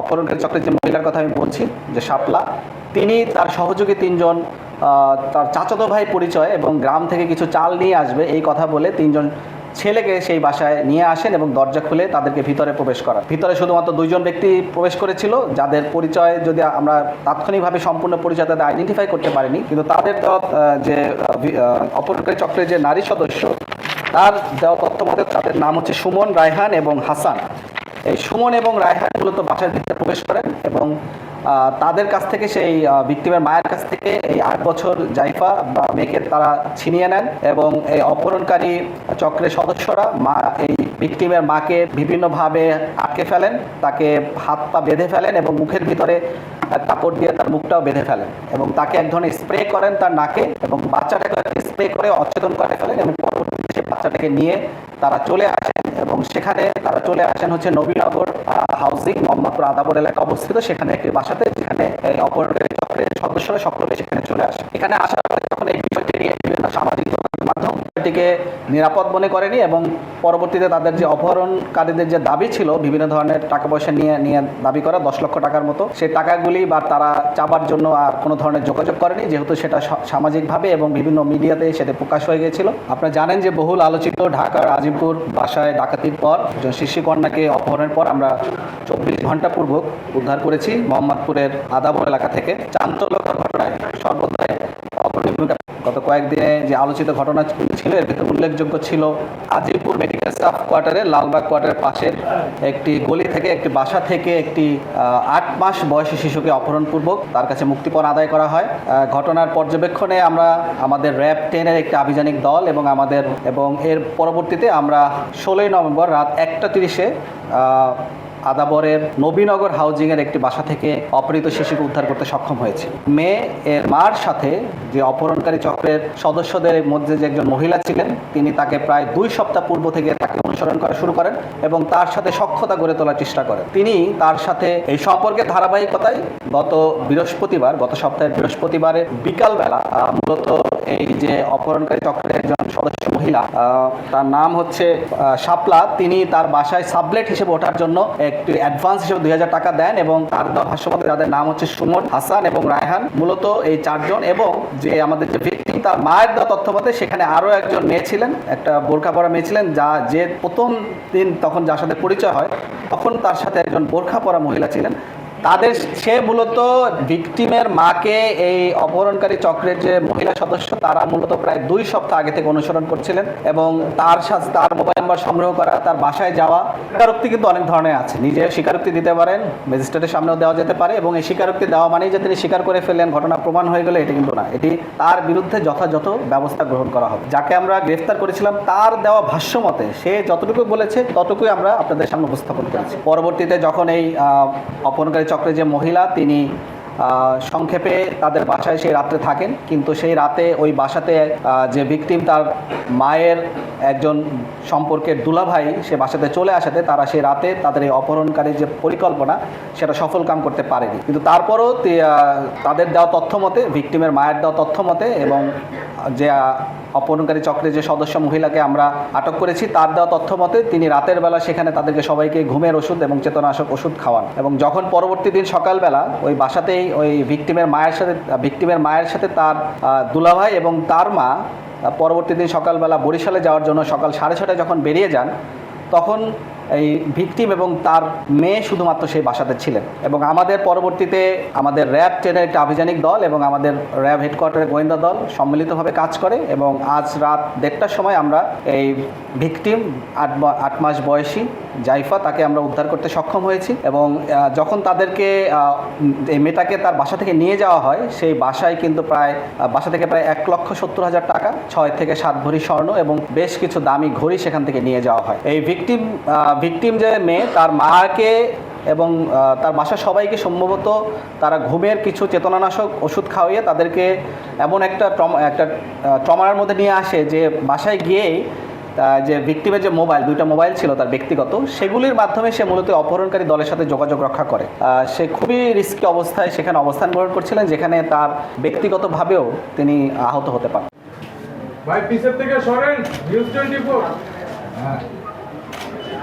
অপহরণকারী চক্রের যে মহিলার কথা আমি বলছি, যে শাপলা, তিনি তার সহযোগী তিনজন তার চাচাতো ভাই পরিচয় এবং গ্রাম থেকে কিছু চাল নিয়ে আসবে, এই কথা বলে তিনজন ছেলেকে সেই বাসায় নিয়ে আসেন এবং দরজা খুলে তাদেরকে ভিতরে প্রবেশ করান। ভিতরে শুধুমাত্র দুইজন ব্যক্তি প্রবেশ করেছিল, যাদের পরিচয় যদি আমরা তাৎক্ষণিকভাবে সম্পূর্ণ পরিচয় তাদের আইডেন্টিফাই করতে পারিনি, কিন্তু তাদের যে অপহরণকারী চক্রের যে নারী সদস্য, তার দেওয়া তথ্য মতে তাদের নাম হচ্ছে সুমন, রায়হান এবং হাসান। এই সুমন এবং রায়হান মূলত বাসার ভিতরে প্রবেশ করেন এবং তাদের কাছ থেকে সেই ভিক্টিমের মায়ের কাছ থেকে এই আট বছর জাইফা বা মেয়েকে তারা ছিনিয়ে নেন এবং এই অপহরণকারী চক্রের সদস্যরা মা, এই ভিক্টিমের মাকে বিভিন্নভাবে আটকে ফেলেন, তাকে হাত পা বেঁধে ফেলেন এবং মুখের ভিতরে কাপড় দিয়ে তার মুখটাও বেঁধে ফেলেন এবং তাকে এক ধরনের স্প্রে করেন তার নাকে এবং বাচ্চাটাকে স্প্রে করে অচেতন করে ফেলেন এবং পরবর্তীতে সেই বাচ্চাটাকে নিয়ে তারা চলে আসেন এবং সেখানে তারা চলে আসেন হচ্ছে নবীনগর হাউজিং মোহাম্মদপুর আদাবর এলাকা অবস্থিত। সেখানে একটি বাসাতে, যেখানে অপরের চক্রের সদস্যরা সকলে সেখানে চলে আসে এখানে আসার পরে যখন এই বিষয়টি নিয়ে বিভিন্ন সামাজিক যোগাযোগ এটিকে নিরাপদ মনে করেনি এবং পরবর্তীতে তাদের যে অপহরণকারীদের যে দাবি ছিল, বিভিন্ন ধরনের টাকা পয়সা নিয়ে নিয়ে দাবি করা, দশ লক্ষ টাকার মতো সেই টাকাগুলি বা তারা চাবার জন্য আর কোনো ধরনের যোগাযোগ করেনি, যেহেতু সেটা সামাজিকভাবে এবং বিভিন্ন মিডিয়াতে সেটা প্রকাশ হয়ে গিয়েছিল আপনারা জানেন যে বহুল আলোচিত ঢাকার আজিমপুর বাসায় ডাকাতির পর একজন শিশুকন্যাকে অপহরণের পর আমরা চব্বিশ ঘণ্টা পূর্বক উদ্ধার করেছি মোহাম্মদপুরের আদাবর এলাকা থেকে। চাঞ্চল্যকর ঘটনায় সর্বদাই অগ্রণী ভূমিকা গত কয়েকদিনে যে আলোচিত ঘটনা ছিল, এর ভিতরে উল্লেখযোগ্য ছিল আজিমপুর মেডিকেল স্টাফ কোয়ার্টারে, লালবাগ কোয়ার্টারের পাশের একটি গলি থেকে, একটি বাসা থেকে একটি আট মাস বয়সী শিশুকে অপহরণপূর্বক তার কাছে মুক্তিপণ আদায় করা হয়। ঘটনার পর্যবেক্ষণে আমরা আমাদের র্যাব টেনের একটি আভিযানিক দল এবং আমাদের, এবং এর পরবর্তীতে আমরা ষোলোই নভেম্বর রাত একটা তিরিশে আদাবরের নবীনগর হাউজিংয়ের একটি বাসা থেকে অপহৃত শিশুকে উদ্ধার করতে সক্ষম হয়েছে। মেয়ে এর মার সাথে যে অপহরণকারী চক্রের সদস্যদের মধ্যে যে একজন মহিলা ছিলেন, তিনি তাকে প্রায় দুই সপ্তাহ পূর্ব থেকে তাকে অনুসরণ করা শুরু করেন এবং তার সাথে সক্ষতা গড়ে তোলার চেষ্টা করেন। তিনি তার সাথে এই সম্পর্কের ধারাবাহিকতায় গত বৃহস্পতিবার, গত সপ্তাহের বৃহস্পতিবারের বিকালবেলা মূলত এই যে অপহরণকারী চক্রের একজন সদস্য মহিলা। তার নাম হচ্ছে শাপলা। তিনি তার বাসায় সাবলেট হিসেবে ওঠার জন্য একটি অ্যাডভান্স হিসেবে দুই হাজার টাকা দেন এবং তার ভাষ্যমতে যাদের নাম হচ্ছে সুমন হাসান এবং রায়হান। মূলত এই চারজন এবং যে আমাদের যে ভিকটিম তার মায়ের দেওয়া তথ্য মতে সেখানে আরও একজন মেয়ে ছিলেন, একটা বোরখা পরা মেয়ে ছিলেন, যা যে প্রথম দিন তখন যার সাথে পরিচয় হয়, তখন তার সাথে একজন বোরখা পরা মহিলা ছিলেন। তাদের সে মূলত ভিকটিমের মাকে এই অপহরণকারী চক্রের যে মহিলা সদস্য, তারা মূলত প্রায় দুই সপ্তাহ আগে থেকে অনুসরণ করছিলেন এবং তার সাথে তার মোবাইল নাম্বার সংগ্রহ করা, তার বাসায় যাওয়া স্বীকারোক্তি কিন্তু অনেক ধরনের আছে। নিজে স্বীকারোক্তি দিতে পারেন, ম্যাজিস্ট্রেটের সামনেও দেওয়া যেতে পারে এবং এই স্বীকারোক্তি দেওয়া মানেই যে তিনি স্বীকার করে ফেললেন, ঘটনা প্রমাণ হয়ে গেলে, এটি কিন্তু না। এটি তার বিরুদ্ধে যথাযথ ব্যবস্থা গ্রহণ করা হবে। যাকে আমরা গ্রেফতার করেছিলাম, তার দেওয়া ভাষ্য মতে সে যতটুকু বলেছে, ততটুকুই আমরা আপনাদের সামনে উপস্থাপন করেছি। পরবর্তীতে যখন এই অপহরণকারী চক্রের যে মহিলা, তিনি সংক্ষেপে তাদের বাসায় সেই রাত্রে থাকেন। কিন্তু সেই রাতে ওই বাসাতে যে ভিকটিম তার মায়ের একজন সম্পর্কের দুলাভাই সে বাসাতে চলে আসাতে, তারা সেই রাতে তাদের এই অপহরণকারীর যে পরিকল্পনা, সেটা সফল কাম করতে পারেনি। কিন্তু তারপরও তাদের দেওয়া তথ্য মতে ভিকটিমের মায়ের দেওয়া তথ্য মতে এবং যে অপহরণকারী চক্রের যে সদস্য মহিলাকে আমরা আটক করেছি, তার দেওয়া তথ্য মতে তিনি রাতের বেলা সেখানে তাদেরকে সবাইকে ঘুমের ওষুধ এবং চেতনাশক ওষুধ খাওয়ান এবং যখন পরবর্তী দিন সকালবেলা ওই বাসাতেই ওই ভিক্টিমের মায়ের সাথে, ভিক্টিমের মায়ের সাথে তার দুলাভাই এবং তার মা পরবর্তী দিন সকালবেলা বরিশালে যাওয়ার জন্য সকাল সাড়ে ছটায় যখন বেরিয়ে যান, তখন এই ভিকটিম এবং তার মেয়ে শুধুমাত্র সেই বাসাতে ছিলেন। এবং আমাদের পরবর্তীতে আমাদের র্যাব ট্রেনের একটা আভিযানিক দল এবং আমাদের র্যাব হেডকোয়ার্টারের গোয়েন্দা দল সম্মিলিতভাবে কাজ করে এবং আজ রাত দেড়টার সময় আমরা এই ভিকটিম আট আট মাস বয়সী জাইফা তাকে আমরা উদ্ধার করতে সক্ষম হয়েছি এবং যখন তাদেরকে এই মেয়েটাকে তার বাসা থেকে নিয়ে যাওয়া হয়, সেই বাসায় কিন্তু প্রায় বাসা থেকে প্রায় এক লক্ষ সত্তর হাজার টাকা, ছয় থেকে সাত ভরি স্বর্ণ এবং বেশ কিছু দামি ঘড়ি সেখান থেকে নিয়ে যাওয়া হয়। এই ভিকটিম ভিকটিম যে মেয়ে তার মাকে এবং তার বাসার সবাইকে সম্ভবত তারা ঘুমের কিছু চেতনানাশক ওষুধ খাওয়িয়ে তাদেরকে এমন একটা ট্রমা একটা ট্রমার মধ্যে নিয়ে আসে যে বাসায় গিয়েই যে ভিক্টিমের যে মোবাইল দুইটা মোবাইল ছিল তার ব্যক্তিগত সেগুলির মাধ্যমে সে মূলত অপহরণকারী দলের সাথে যোগাযোগ রক্ষা করে। সে খুবই রিস্কি অবস্থায় সেখানে অবস্থান গ্রহণ করছিলেন যেখানে তার ব্যক্তিগতভাবেও তিনি আহত হতে পারেন। ভাই পিছের থেকে সরেন নিউজ টোয়েন্টি ফোর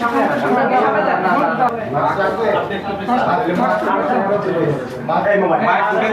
সামনে